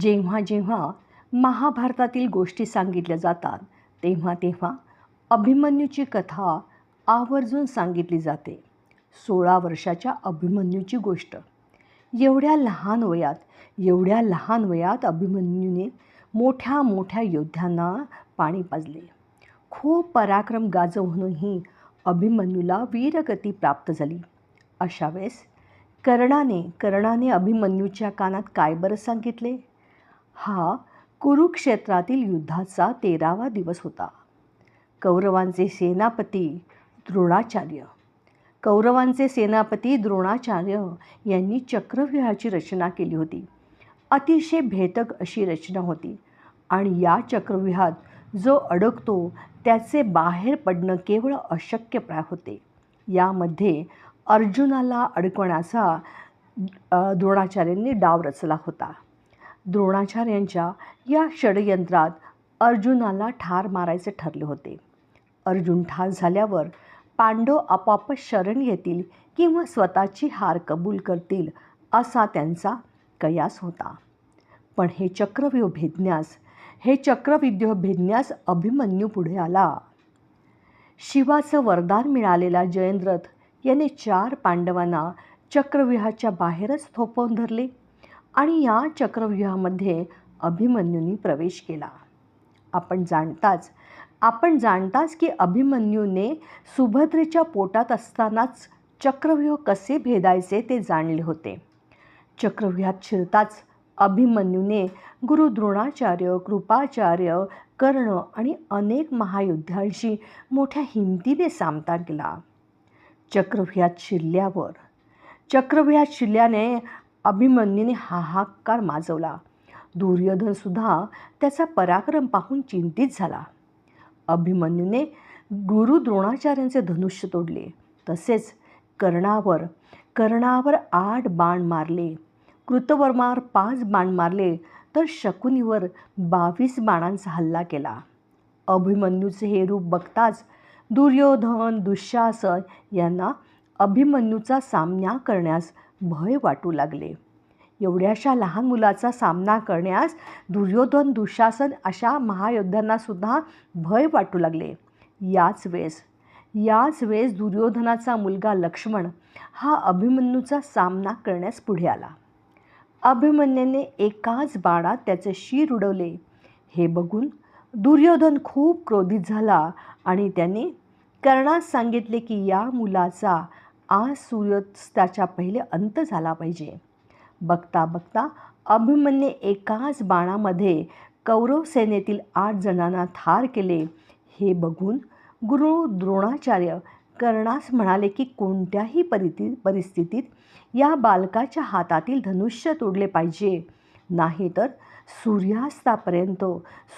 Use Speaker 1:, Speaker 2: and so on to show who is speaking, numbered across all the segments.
Speaker 1: जेव्हा जेव्हा महाभारतातील गोष्टी सांगितल्या जातात तेव्हा तेव्हा अभिमन्यूची कथा आवर्जून सांगितली जाते. सोळा वर्षाच्या अभिमन्यूची गोष्ट. एवढ्या लहान वयात एवढ्या लहान वयात अभिमन्यूने मोठ्या मोठ्या योद्ध्यांना पाणी पाजले. खूप पराक्रम गाजवूनही अभिमन्यूला वीरगती प्राप्त झाली. अशा वेळेस कर्णाने कर्णाने अभिमन्यूच्या कानात काय बरं सांगितले? हा कुरुक्षेत्रातील युद्धाचा तेरावा दिवस होता. कौरवांचे सेनापती द्रोणाचार्य. कौरवांचे सेनापती द्रोणाचार्य यांनी चक्रव्यूहाची रचना केली होती. अतिशय भेदक अशी रचना होती आणि या चक्रव्यूहात जो अडकतो त्याचे बाहेर पडणं केवळ अशक्यप्राय होते. यामध्ये अर्जुनाला अडकवण्याचा द्रोणाचार्यांनी डाव रचला होता. द्रोणाचार्यांच्या या षडयंत्रात अर्जुनाला ठार मारायचे ठरले होते. अर्जुन ठार झाल्यावर पांडव आपापच शरण येतील किंवा स्वतःची हार कबूल करतील असा त्यांचा कयास होता. पण हे चक्रव्यूह भेदण्यास हे चक्रविद्य भेदण्यास अभिमन्यू पुढे आला. शिवाचं वरदान मिळालेला जयंद्रथ याने चार पांडवांना चक्रव्यूहाच्या बाहेरच थोपवून धरले. आणि या चक्रव्यूहामध्ये अभिमन्यूंनी प्रवेश केला. आपण जाणताच आपण जाणताच की अभिमन्यूने सुभद्रेच्या पोटात असतानाच चक्रव्यूह कसे भेदायचे ते जाणले होते. चक्रव्यूहात शिरताच अभिमन्यूने गुरु द्रोणाचार्य कृपाचार्य कर्ण आणि अनेक महायोद्ध्यांशी मोठ्या हिमतीने सामना केला. चक्रव्यूहात शिरल्यावर चक्रव्यूहात शिरल्याने अभिमन्यूने हाहाकार माजवला. दुर्योधनसुद्धा त्याचा पराक्रम पाहून चिंतित झाला. अभिमन्यूने गुरु द्रोणाचार्यांचे धनुष्य तोडले. तसेच कर्णावर कर्णावर आठ बाण मारले. कृतवर्मावर पाच बाण मारले तर शकुनीवर बावीस बाणांचा हल्ला केला. अभिमन्यूचे हे रूप बघताच दुर्योधन दुःशासन यांना अभिमन्यूचा सामना करण्यास भय वाटू लागले. एवढ्याशा लहान मुलाचा सामना करण्यास दुर्योधन दुःशासन अशा महायोद्ध्यांनासुद्धा भय वाटू लागले. याच वेळेस याच वेळेस दुर्योधनाचा मुलगा लक्ष्मण हा अभिमन्यूचा सामना करण्यास पुढे आला. अभिमन्यूने एकाच बाणात त्याचे शिर उडवले. हे बघून दुर्योधन खूप क्रोधित झाला आणि त्याने कर्णास सांगितले की या मुलाचा आज सूर्यास्ताच्या पहिले अंत झाला पाहिजे. बघता बघता अभिमन्ये एकाच बाणामध्ये कौरव सेनेतील आठ जणांना ठार केले. हे बघून गुरु द्रोणाचार्य कर्णास म्हणाले की कोणत्याही परिती परिस्थितीत या बालकाच्या हातातील धनुष्य तोडले पाहिजे. नाहीतर सूर्यास्तापर्यंत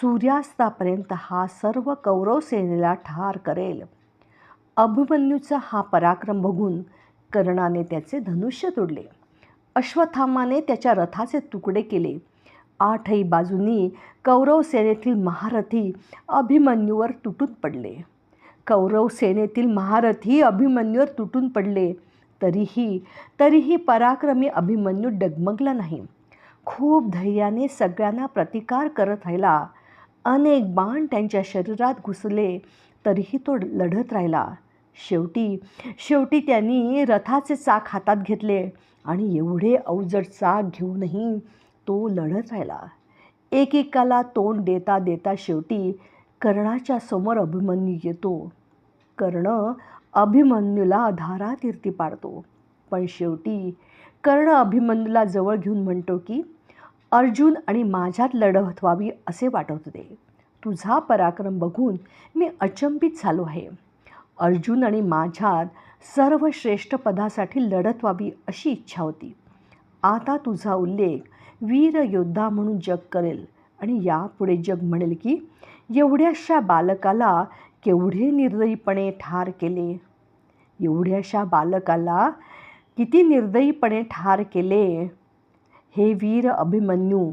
Speaker 1: सूर्यास्तापर्यंत हा सर्व कौरव सेनेला ठार करेल. अभिमन्यूचा हा पराक्रम बघून कर्णाने त्याचे धनुष्य तोडले. अश्वत्थामाने त्याच्या रथाचे तुकडे केले. आठही बाजूंनी कौरव सेनेतील महारथी अभिमन्यूवर तुटून पडले. कौरव सेनेतील महारथी अभिमन्यूवर तुटून पडले. तरीही तरीही पराक्रमी अभिमन्यू डगमगला नाही. खूप धैर्याने सगळ्यांना प्रतिकार करत राहिला. अनेक बाण त्यांच्या शरीरात घुसले तरीही तो लढत राहिला. शेवटी शेवटी त्यांनी रथाचे चाक हातात घेतले आणि एवढे अवजड चाक घेऊनही तो लढत राहिला. एकेकाला तोंड देता देता शेवटी कर्णाच्या समोर अभिमन्यू येतो. कर्ण अभिमन्यूला धारातीर्थी पाडतो. पण शेवटी कर्ण अभिमन्यूला जवळ घेऊन म्हणतो की अर्जुन आणि माझ्यात लढत व्हावी असे वाटत होते. तुझा पराक्रम बघून मी अचंबित झालो आहे. अर्जुन आणि माझ्यात सर्वश्रेष्ठ पदासाठी लढत व्हावी अशी इच्छा होती. आता तुझा उल्लेख वीर योद्धा म्हणून जग करेल आणि यापुढे जग म्हणेल की एवढ्याशा बालकाला केवढे निर्दयीपणे ठार केले? एवढ्याशा बालकाला किती निर्दयीपणे ठार केले? हे वीर अभिमन्यू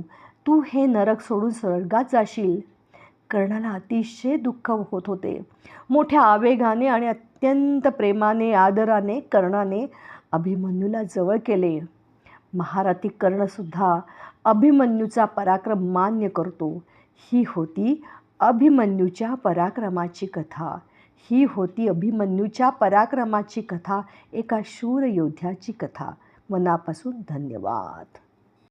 Speaker 1: तू हे नरक सोडून स्वर्गात जाशील. कर्णाला अतिशय दुःख होत होते. मोठ्या आवेगाने आणि अत्यंत प्रेमाने आदराने कर्णाने अभिमन्यूला जवळ केले. महारथी कर्णसुद्धा अभिमन्यूचा पराक्रम मान्य करतो. ही होती अभिमन्यूच्या पराक्रमाची कथा. ही होती अभिमन्यूच्या पराक्रमाची कथा एका शूर योद्ध्याची कथा. मनापासून धन्यवाद.